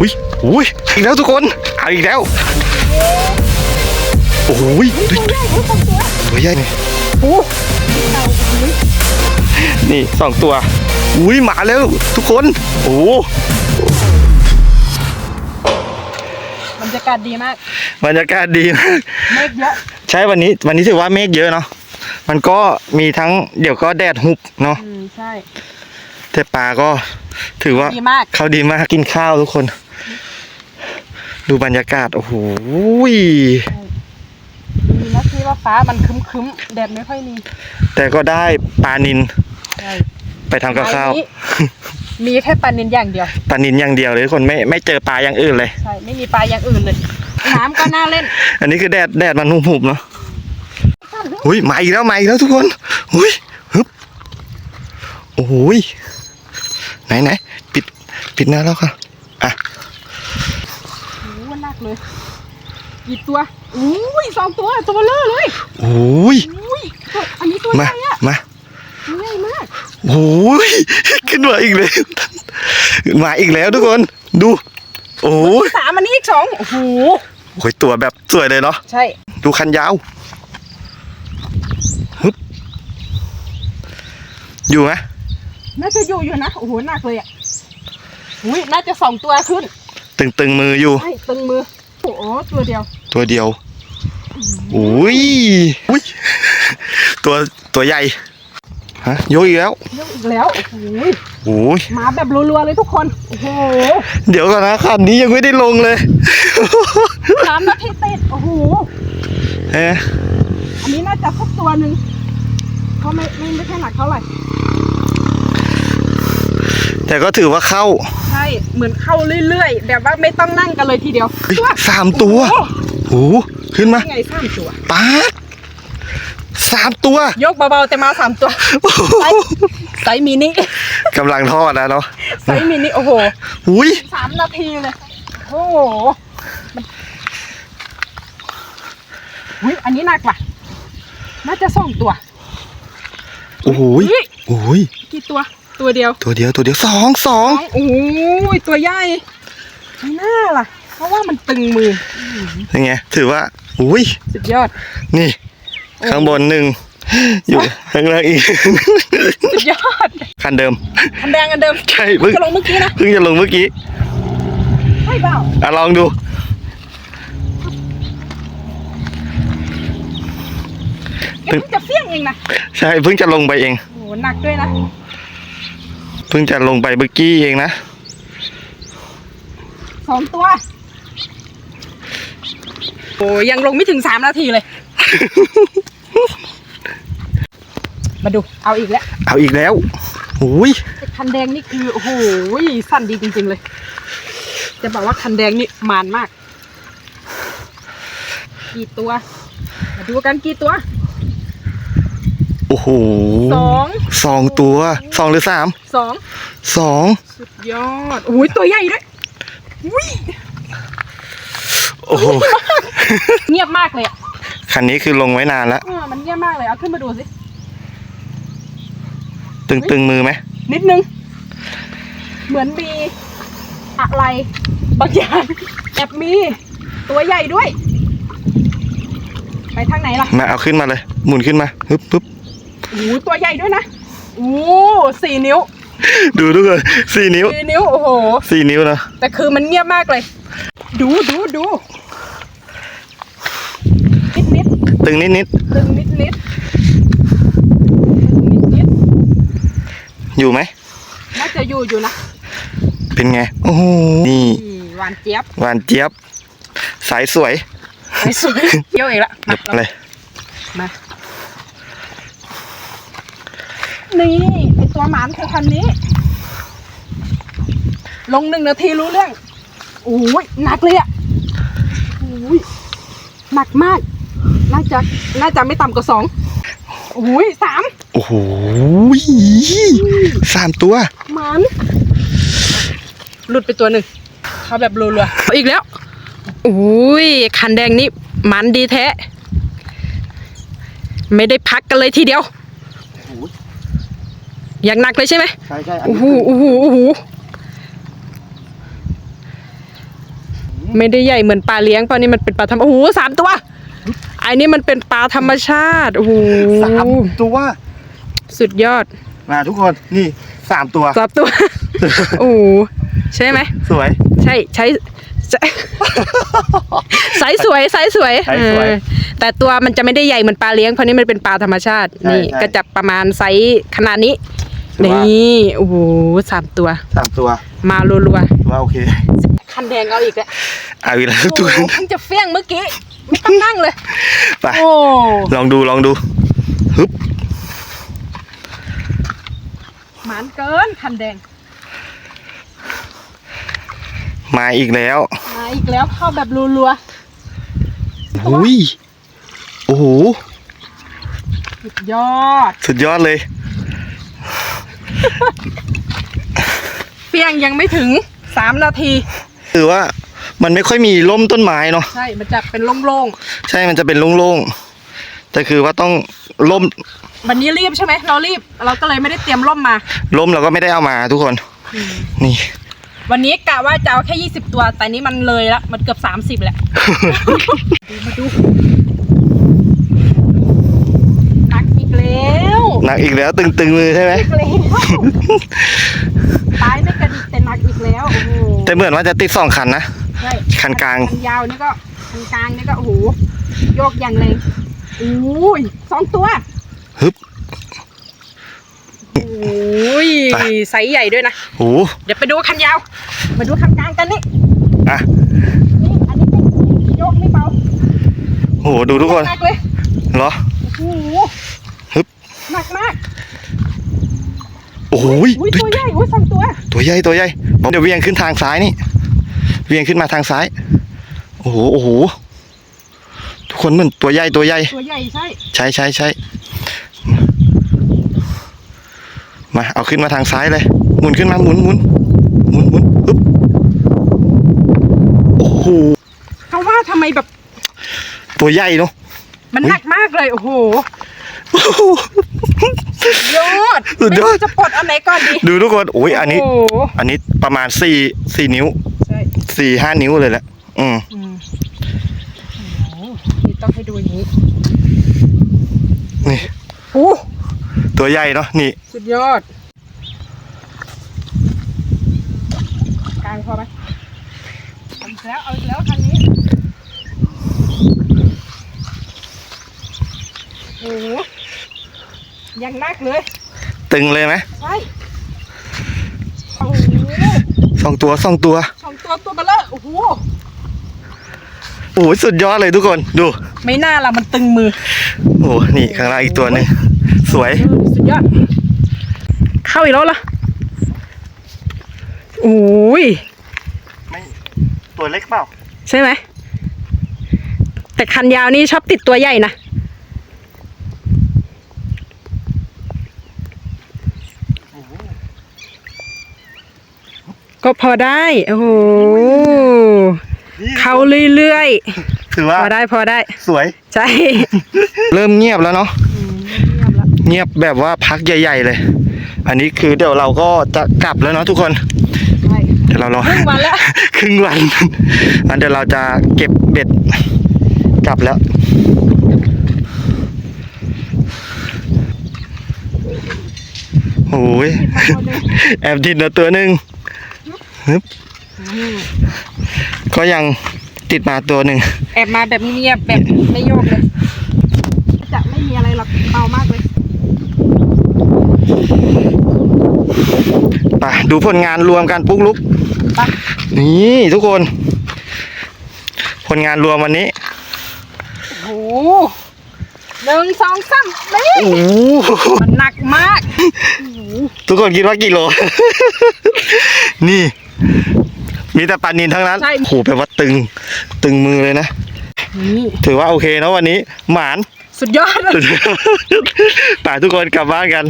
อุ้ยอุ้ยอีกแล้วทุกคนเอาอีกแล้วโอ้ยดูดูตัวใหญ่นี่โอ้นี่สองตัวอุ้ยมาแล้วทุกคนโอ้บรรยากาศดีมากบรรยากาศดีมากเมฆเยอะใช่วันนี้วันนี้ถือว่าเมฆเยอะเนาะมันก็มีทั้งเดี๋ยวก็แดดหุบเนาะอืมใช่แต่ปลาก็ถือว่าดีมากเขาดีมากกินข้าวทุกคน ดูบรรยากาศ โอ้โหยดีนะที่ว่าฟ้ามันครึ้มๆแดดไม่ค่อยมี แต่ก็ได้ปลานินใช่ไปทำกับข้าวไม้นี้มีแค่ปลานินอย่างเดียว ปลานินอย่างเดียวเลยทุกคนไม่ไม่เจอปลาอย่างอื่นเลย ใช่ ไม่มีปลาอย่างอื่นเลย น้ำก็น่าเล่น อันนี้คือแดดแดดมันหุบๆเนาะหุยมาอีกแล้วมาอีกแล้วทุกคนหุยฮึบโอ้โหยไหนไหนปิดปิดหน้าแล้วค่ะอะโอ้โหหนักเลยกี่ตัวอุ้ยสองตัวตัวเลอะเลยโอ้ยอุ้ยตัวอันนี้ตัวมาใหญ่อะมาตัวใหญ่มากโอ้ยขึ้นมาอีกแล้วมาอีกแล้วทุกคนดูโอ้ยสามอันนี้อีกสองโอ้โหโอ้ยตัวแบบสวยเลยเนาะใช่ดูคันยาวฮึบอยู่ไหมน่าจะอยู่อยู่นะโอ้โหหนักเลยอะอุ้ยน่าจะสองตัวขึ้น ตึงตึงๆมืออยู่ใช่ตึงมือโอ้โหตัวเดียว ตัวเดียวโอ้ยอุ้ยตัวตัวใหญ่ฮะโยกอีกแล้วเยอะอีกแล้วโอ้โหโอ้ยมาแบบรัวๆเลยทุกคนโอ้โหเดี๋ยวก่อนนะคันนี้ยังไม่ได้ลงเลยสามนาทีติดโอ้โหเอ๊ะอันนี้น่าจะสักตัวหนึ่งเขาะไม่ไม่ไม่ค่อยหนักเท่าไหร่ แต่ก็ถือว่าเข้า ใช่ เหมือนเข้าเรื่อยๆ แบบว่าไม่ต้องนั่งกันเลยทีเดียวเฮ้ยตัวสามตัว โอ้โหโอ้โหขึ้นมายังไงสามตัว ป๊าดสามตัวยกเบาๆแต่มาสามตัวไซส์ไซส์มินิกำลังทอดนะเนาะไซส์มินิโอ้โหอุ้ยสามนาทีเลย โอ้โหมันอุ้ยอันนี้หนักว่ะน่าจะสองตัวโอ้โหยเฮ้ยโอ้ยกี่ตัว ตัวเดียว ตัวเดียวตัวเดียวสองสองโอ้ยตัวใหญ่ไม่น่าล่ะ เพราะว่ามันตึงมือยังไงถือว่าอุ้ยสุดยอด นี่ ข้างบนหนึ่งอยู่ข้างล่างอีกสุดยอดคันเดิมอันแดงอันเดิมใช่เพิ่งจะลงเมื่อกี้นะเพิ่งจะลงเมื่อกี้ไม่เปล่าอะลองดูเดี๋ยวมันจะเฟี้ยงเองนะใช่เพิ่งจะลงไปเองโอ้โหหนักด้วยนะ เพิ่งจะลงไปเมื่อกี้เองนะสองตัว โอ้ยังลงไม่ถึงสามนาทีเลย มาดูเอาอีกแล้วเอาอีกแล้วอุ้ยไอ้คันแดงนี่คือโอ้โหสั้นดีจริงๆเลย จะบอกว่าคันแดงนี่มานมาก กี่ตัว มาดูกันกี่ตัวโอ้โห สองสองตัวสองหรือสามสองสองสุดยอดโอ้ยตัวใหญ่ด้วยอุ้ยโอ้โหเงียบมากเลยอะคันนี้คือลงไว้นานแล้วอ่ามันเงียบมากเลยเอาขึ้นมาดูสิตึงตึงมือไหมนิดนึง เหมือนมีอะไรบางอย่างแอบมีตัวใหญ่ด้วย ไปทางไหนล่ะ มาเอาขึ้นมาเลย หมุนขึ้นมาฮึบฮึบ โอ้โหตัวใหญ่ด้วยนะโอ้โหสี่นิ้วดูทุกคนสี่นิ้วสี่นิ้วโอ้โหสี่นิ้วนะแต่คือมันเงียบมากเลย ดูดูดูนิดนิดตึงนิดนิดตึงนิดนิดนิดนิดอยู่ไหมน่าจะอยู่อยู่นะเป็นไงโอ้โหนี่อืมหวานเจี๊ยบหวานเจี๊ยบ สายสวยไอ้สวยเยี่ยวเองละมาอะไรมา นี่ไอตัวหมานคือคันนี้ ลงหนึ่งนาทีรู้เรื่องโอ้ยหนักเลยอะโอ้ยหนักมาก น่าจะน่าจะไม่ต่ำกว่าสองโอ้ยสามโอ้โหสามตัวหมันหลุดไปตัวหนึ่งเขาแบบรัวๆเอาอีกแล้วโอ้ยคันแดงนี่มันดีแท้ ไม่ได้พักกันเลยทีเดียว อย่างหนักเลยใช่ไหมใช่ใช่โอ้โหโอ้โหโอ้โหไม่ได้ใหญ่เหมือนปลาเลี้ยงเพราะนี่มันเป็นปลาธรรมโอ้โหสามตัวไอ้นี่มันเป็นปลาธรรมชาติโอ้โหสามตัว สุดยอดมาทุกคนนี่สามตัวสามตัวโอ้โหใช่ไหมสวย ใช่ใช้ใช้ไซส์สวยไซส์สวยไซส์สวยเออแต่ตัวมันจะไม่ได้ใหญ่เหมือนปลาเลี้ยงเพราะนี่มันเป็นปลาธรรมชาติใช่นี่ใช่ก็จะประมาณไซส์ขนาดนี้ ถือว่านี่โอ้โหสามตัว สามตัวมารัวถือว่าโอเคๆคันแดงเอาอีกแล้วเอาอีกแล้วโอ้ทุกโหคนเพิ่งจะเฟี้ยงเมื่อกี้ไม่ต้องนั่งเลย ไปโอ้ลองดูลองดูฮึบหมานเกินคันแดงมาอีกแล้วมาอีกแล้วเข้าแบบรัวหุยโอ้โหๆสุดยอด สุดยอดเลย เฟี้ยงยังไม่ถึงสามนาที คือว่ามันไม่ค่อยมีร่มต้นไม้เนาะใช่ มันจะเป็นโล่งใช่มันจะเป็นโล่งๆแต่คือว่าต้องร่มๆวันนี้รีบใช่ไหมเรารีบ เราก็เลยไม่ได้เตรียมร่มมา ร่มเราก็ไม่ได้เอามาทุกคน นี่ วันนี้กะว่าจะเอาแค่ 20 ตัว แต่นี้มันเลยละ มันเกือบ 30แหละดูมาดูหนักอีกแล้ว หนักอีกแล้ว ตึงๆมือใช่ไหมอีกแล้วตายไม่กระดิกแต่หนักอีกแล้วโอ้โหแต่เหมือนว่าจะติดสองคันนะ ใช่คันกลาง คันยาวนี่ก็คันกลางนี่ก็โอ้โหโยกอย่างแรงโอ้ยสองตัวฮึบโอ้ยไปไซส์ใหญ่ด้วยนะโอ้โหเดี๋ยวไปดูคันยาว มาดูคันกลางกันนี่อะนี่อันนี้เป็นโยกไม่เบาโอ้โหดูทุกคนหนักเลยเหรอโอ้โห ฮึบ หนักมาก โอ้โหอุ้ยตัวใหญ่อุ้ยสองตัว ตัวใหญ่ตัวใหญ่เดี๋ยวเวียงขึ้นทางซ้ายนี่ เวียงขึ้นมาทางซ้าย โอ้โหโอ้โหทุกคนเหมือนตัวใหญ่ตัวใหญ่ตัวใหญ่ใช่ใช่ใช่ใช่มาเอาขึ้นมาทางซ้ายเลย หมุนขึ้นมาหมุนหมุนหมุนหมุนปึ๊บโอ้โหเขาว่าทำไมแบบ ตัวใหญ่เนาะมันหนักมากเลยโอ้โหโอ้โห ยอดสุดยอด ไม่รู้จะปลดอันไหนก่อนดีดูทุกคนโอ้ยอันนี้โอ้โหอันนี้ประมาณสี่สี่นิ้วใช่สี่ห้านิ้วเลยแหละอืมอืมโอ้โหนี่ต้องให้ดูอย่างนี้นี่โอ้ตัวใหญ่เนาะนี่สุดยอดกลางพอไหมเอาอีกแล้วเอาอีกแล้วคันนี้โอ้โห ยังหนักเลยตึงเลยไหมใช่โอ้โหสองตัวสองตัวสองตัวตัวเบลเลอร์โอ้โหโอ้โหสุดยอดเลยทุกคนดูไม่น่าละมันตึงมือโอ้โหนี่ข้างล่างอีกตัวหนึ่งสวยเออสุดยอด เข้าอีกแล้วล่ะโอ้ยไม่ตัวเล็กเปล่าใช่ไหมแต่คันยาวนี่ชอบติดตัวใหญ่นะ ก็พอได้ โอ้โหเข้าเรื่อยถือๆ ว่าพอได้พอได้ สวย ใช่ เริ่มเงียบแล้วเนาะอืมเงียบละเงียบแบบว่าพักใหญ่ ๆ เลย อันนี้คือเดี๋ยวเราก็จะกลับแล้วเนาะทุกคนใช่ เดี๋ยวเรารอครึ่งวันแล้ว ครึ่งวัน อันเดี๋ยวเราจะเก็บเบ็ดกลับแล้ว โอ้ย แอบติดนะตัวหนึ่ง ฮึบก็ยังติดมาตัวหนึ่งแอบมาแบบเงียบแบบไม่โยกเลย จะไม่มีอะไรหรอกเบามากเลยไปดูผลงานรวมกันปุ๊กลุกไปนี่ทุกคน ผลงานรวมวันนี้โอ้โหหนึ่งสองสามนี่โอ้โหมันหนักมากโอ้โหทุกคนคิดว่ากี่โล นี่ มีแต่ปลานินทั้งนั้นโอ้โหแปลว่าตึง ตึงมือเลยนะ นี่ถือว่าโอเคนะวันนี้ หมาน สุดยอดเลยป่าทุกคนกลับบ้านกัน